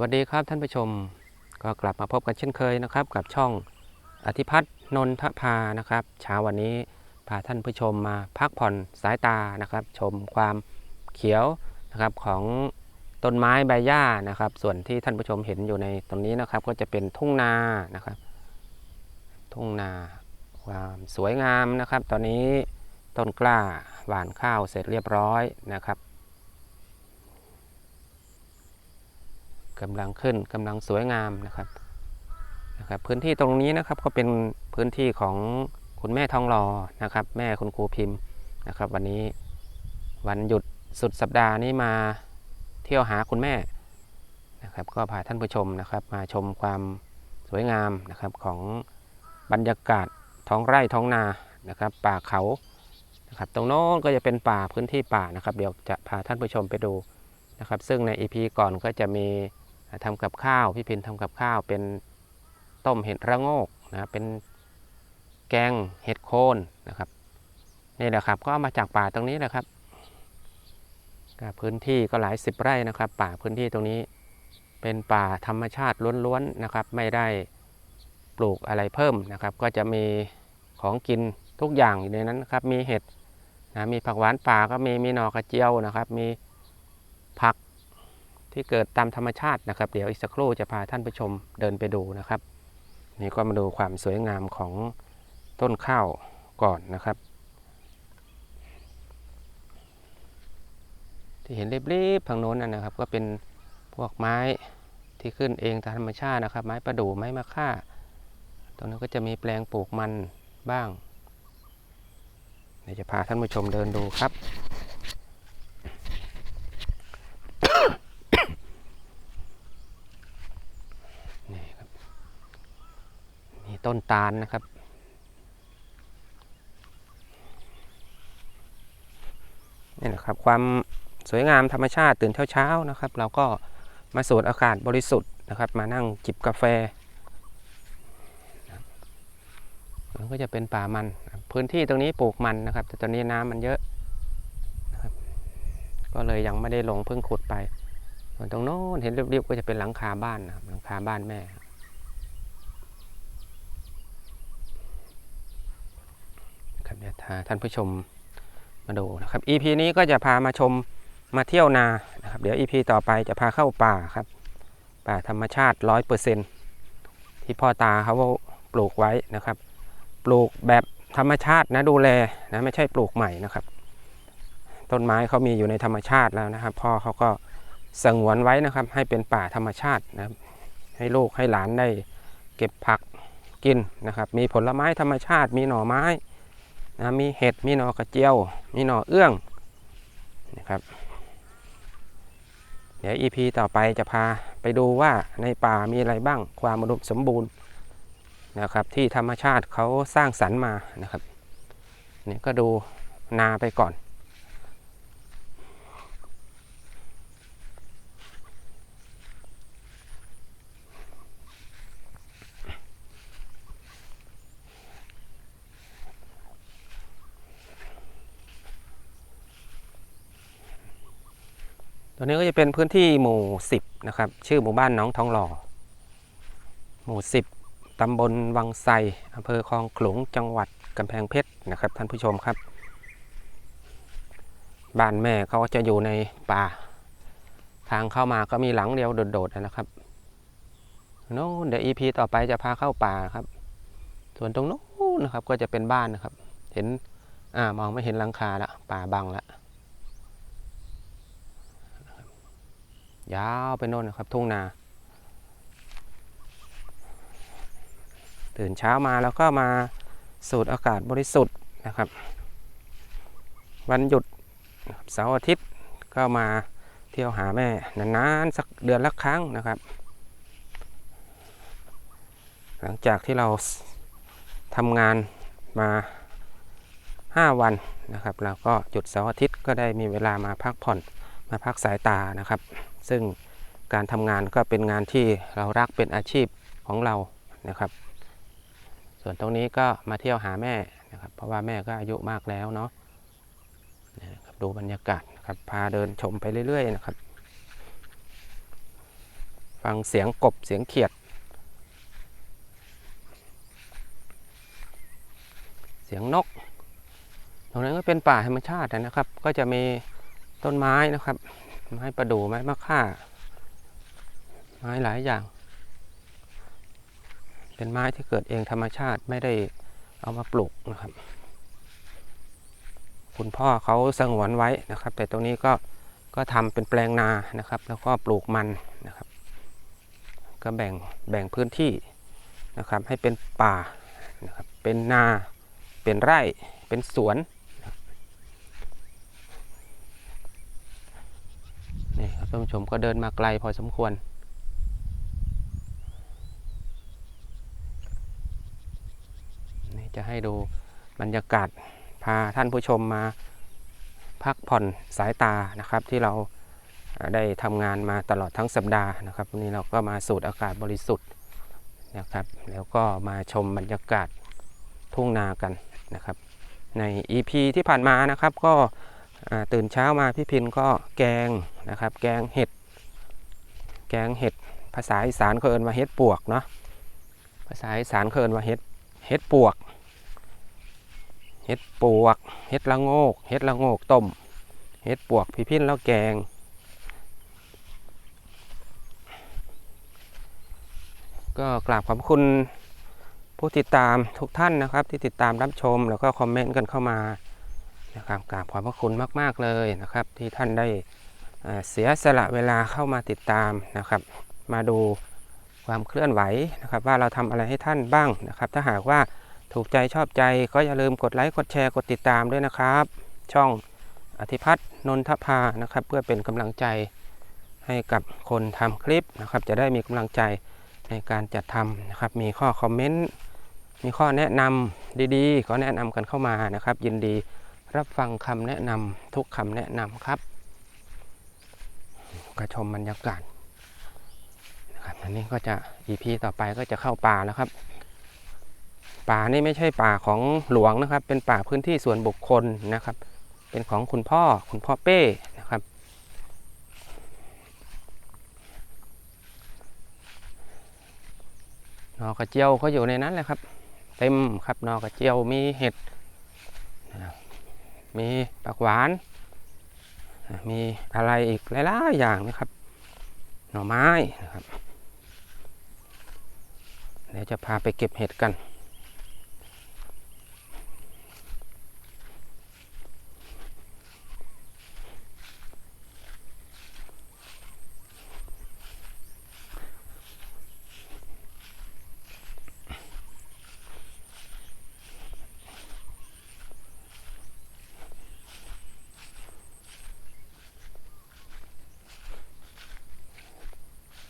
วัสดีครับท่านผู้ชม ก็กลับมาพบกันเช่นเคยนะครับ กับช่องอธิพัฒน์นนทภานะครับเช้าวันนี้พาท่านผู้ชมมาพักผ่อนสายตานะครับ ชมความเขียวนะครับของต้นไม้ใบหญ้านะครับ ส่วนที่ท่านผู้ชมเห็นอยู่ในตรงนี้นะครับ ก็จะเป็นทุ่งนานะครับ ทุ่งนาความสวยงามนะครับ ตอนนี้ต้นกล้าหว่านข้าวเสร็จเรียบร้อยนะครับ กำลังขึ้นกำลังสวยงามนะครับนะครับ พื้นที่ตรงนี้นะครับก็เป็นพื้นที่ของคุณแม่ทองหล่อนะครับ แม่คุณครูพิมพ์นะครับ วันนี้วันหยุดสุดสัปดาห์นี้มาเที่ยวหาคุณแม่นะครับ ก็พาท่านผู้ชมนะครับ มาชมความสวยงามนะครับของบรรยากาศท้องไร่ท้องนานะครับ ป่าเขานะครับ ตรงโน้นก็จะเป็นป่าพื้นที่ป่านะครับ เดี๋ยวจะพาท่านผู้ชมไปดูนะครับ ซึ่งใน EP ก่อนก็จะมี ทำกับข้าวพี่พินทำกับข้าวเป็นต้มเห็ดระโงกนะเป็นแกงเห็ดโคนนะครับนี่แหละครับก็เอามาจากป่าตรงนี้แหละครับพื้นที่ก็หลายสิบไร่นะครับ ป่าพื้นที่ตรงนี้เป็นป่าธรรมชาติล้วนๆนะครับ ไม่ได้ปลูกอะไรเพิ่มนะครับ ก็จะมีของกินทุกอย่างอยู่ในนั้นครับ มีเห็ดนะมีผักหวานป่าก็มีมีหน่อกระเจียวนะครับ มีผัก ที่เกิดตามธรรมชาตินะครับ เดี๋ยวอีกสักครู่จะพาท่านผู้ชมเดินไปดูนะครับ นี่ก็มาดูความสวยงามของต้นข้าวก่อนนะครับ ที่เห็นเรียบๆทางโน้นนะนะครับ ก็เป็นพวกไม้ที่ขึ้นเองตามธรรมชาตินะครับ ไม้ประดู่ไม้มะค่าตรงนั้นก็จะมีแปลงปลูกมันบ้างเดี๋ยวจะพาท่านผู้ชมเดินดูครับ นี่ครับนี่ ต้นตาลนะครับ นี่นะครับความสวยงามธรรมชาติตื่นเช้าๆนะครับ เราก็มาสูดอากาศบริสุทธิ์นะครับ มานั่งจิบกาแฟมันก็จะเป็นป่ามัน พื้นที่ตรงนี้ปลูกมันนะครับ แต่ตอนนี้น้ำมันเยอะนะครับ ก็เลยยังไม่ได้ลงเพิ่งขุดไปส่วนตรงโน้นเห็นเรียบๆก็จะเป็นหลังคาบ้านนะหลังคาบ้านแม่ ครับเดี๋ยวท่านผู้ชมมาดูนะครับ EP นี้ก็จะพามาชมมาเที่ยวนานะครับ เดี๋ยว EP ต่อไปจะพาเข้าป่าครับ ป่าธรรมชาติร้อยเปอร์เซ็นที่พ่อตาเขาปลูกไว้นะครับ ปลูกแบบธรรมชาตินะดูแลนะไม่ใช่ปลูกใหม่นะครับ ต้นไม้เขามีอยู่ในธรรมชาติแล้วนะครับ พ่อเขาก็สงวนไว้นะครับ ให้เป็นป่าธรรมชาตินะครับ ให้ลูกให้หลานได้เก็บผักกินนะครับ มีผลไม้ธรรมชาติมีหน่อไม้ นะมีเห็ดมีหน่อกระเจียว มีหน่อเอื้องนะครับ เดี๋ยว EP ต่อไปจะพาไปดูว่าในป่ามีอะไรบ้างความอุดมสมบูรณ์นะครับ ที่ธรรมชาติเขาสร้างสรรค์มานะครับนี่ก็ดูนาไปก่อน ตัวนี้ก็จะเป็นพื้นที่หมู่ 10 นะครับ ชื่อหมู่บ้านน้องทองหล่อ หมู่ 10 ตำบลวังไซอำเภอคลองขลุง จังหวัดกำแพงเพชรนะครับ ท่านผู้ชมครับ บ้านแม่เขาจะอยู่ในป่า ทางเข้ามาก็มีหลังเดียวโดดๆนะครับโน้นเดี๋ยว EP ต่อไปจะพาเข้าป่าครับ ส่วนตรงโน้นนะครับก็จะเป็นบ้านนะครับ เห็นอ่ามองไม่เห็นหลังคาละป่าบังละ ยาวไปโน่นนะครับ ทุ่งนา ตื่นเช้ามาแล้วก็มาสูดอากาศบริสุทธิ์นะครับ วันหยุดเสาร์อาทิตย์ก็มาเที่ยวหาแม่นานๆสักเดือนละครั้งนะครับ หลังจากที่เราทำงานมา 5 วันนะครับเราก็หยุดเสาร์อาทิตย์ก็ได้มีเวลามาพักผ่อน มาพักสายตานะครับ ซึ่งการทำงานก็เป็นงานที่เรารักเป็นอาชีพของเรานะครับ ส่วนตรงนี้ก็มาเที่ยวหาแม่นะครับ เพราะว่าแม่ก็อายุมากแล้วเนาะนะครับดูบรรยากาศนะครับพาเดินชมไปเรื่อยๆนะครับ ฟังเสียงกบเสียงเขียด เสียงนก ตรงนั้นก็เป็นป่าธรรมชาตินะครับ ก็จะมีต้นไม้นะครับ ไม้ประดู่ไม้มะค่า ไม้หลายอย่าง เป็นไม้ที่เกิดเองธรรมชาติไม่ได้เอามาปลูกนะครับ คุณพ่อเขาสงวนไว้นะครับ แต่ตรงนี้ก็ก็ทำเป็นแปลงนานะครับ แล้วก็ปลูกมันนะครับ ก็แบ่งแบ่งพื้นที่นะครับ ให้เป็นป่านะครับ เป็นนา เป็นไร่ เป็นสวน นี่ครับท่านผู้ชมก็เดินมาไกลพอสมควร นี่จะให้ดูบรรยากาศพาท่านผู้ชมมาพักผ่อนสายตานะครับ ที่เราได้ทำงานมาตลอดทั้งสัปดาห์นะครับวันนี้เราก็มาสูดอากาศบริสุทธิ์นะครับ แล้วก็มาชมบรรยากาศทุ่งนากันนะครับ ใน EP ที่ผ่านมานะครับก็ ตื่นเช้ามาพี่พินก็แกงนะครับ แกงเห็ด แกงเห็ด ภาษาอีสานเขาเอิ้นว่าเห็ดปวกเนาะภาษาอีสานเขาเอิ้นว่าเห็ดเห็ดปวกเห็ดปวกเห็ดละโงกเห็ดละโงกต้มเห็ดปวกพี่พินแล้วแกง ก็กราบขอบคุณผู้ติดตามทุกท่านนะครับ ที่ติดตามรับชมแล้วก็คอมเมนต์กันเข้ามา นะครับกราบขอบพระคุณมาก ๆ เลยนะครับ ที่ท่านได้เอ่อเสียสละเวลาเข้ามาติดตามนะครับ มาดูความเคลื่อนไหวนะครับ ว่าเราทำอะไรให้ท่านบ้างนะครับ ถ้าหากว่าถูกใจชอบใจก็อย่าลืมกดไลค์กดแชร์กดติดตามด้วยนะครับ ช่องอธิพัฒน์นนทภานะครับ เพื่อเป็นกำลังใจให้กับคนทำคลิปนะครับ จะได้มีกำลังใจในการจัดทำนะครับ มีข้อคอมเมนต์มีข้อแนะนำดีๆ ก็แนะนำกันเข้ามานะครับ ยินดี รับฟังคำแนะนำทุกคำแนะนำครับก็ชมบรรยากาศนะครับอันนี้ก็จะ EP ต่อไปก็จะเข้าป่าแล้วครับ ป่านี่ไม่ใช่ป่าของหลวงนะครับ เป็นป่าพื้นที่ส่วนบุคคลนะครับ เป็นของคุณพ่อคุณพ่อเป้นะครับ นอกระเจียวก็อยู่ในนั้นแหละครับ เต็มครับนอกระเจียวมีเห็ด มีผักหวาน มีอะไรอีกหลายๆอย่างนะครับ หน่อไม้นะครับ เดี๋ยวจะพาไปเก็บเห็ดกัน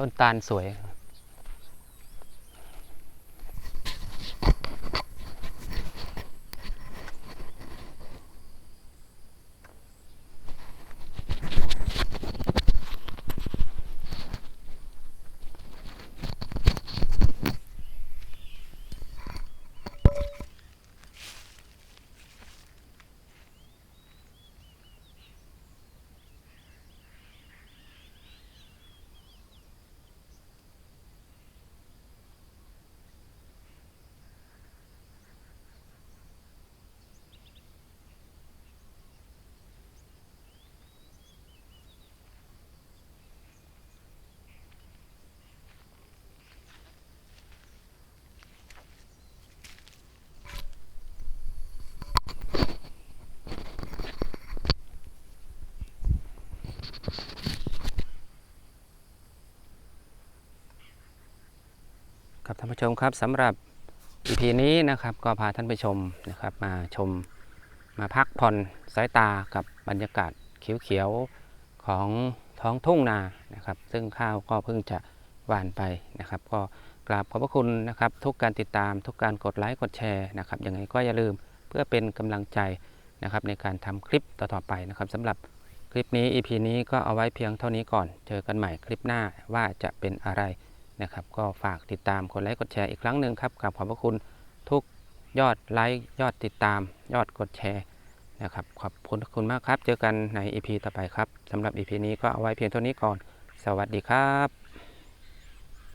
ต้นตาลสวย ครับท่านผู้ชมครับสำหรับ EP นี้นะครับก็พาท่านไปชมนะครับมาชมมาพักผ่อนสายตากับบรรยากาศเขียวๆของท้องทุ่งนานะครับ ซึ่งข้าวก็เพิ่งจะหว่านไปนะครับ ก็กราบขอบพระคุณนะครับ ทุกการติดตามทุกการกดไลค์กดแชร์นะครับยังไงก็อย่าลืมเพื่อเป็นกำลังใจนะครับในการทำคลิปต่อๆไปนะครับสำหรับคลิปนี้ EP นี้ก็เอาไว้เพียงเท่านี้ก่อน เจอกันใหม่คลิปหน้าว่าจะเป็นอะไร นะครับ ก็ฝากติดตามกดไลค์กดแชร์อีกครั้งหนึ่งครับกับขอบพระคุณทุกยอดไลค์ยอดติดตาม ยอดกดแชร์นะครับขอบคุณคุณมากครับ เจอกันใน EP ต่อไปครับสำหรับ EP นี้ก็เอาไว้เพียงเท่านี้ก่อน สวัสดีครับ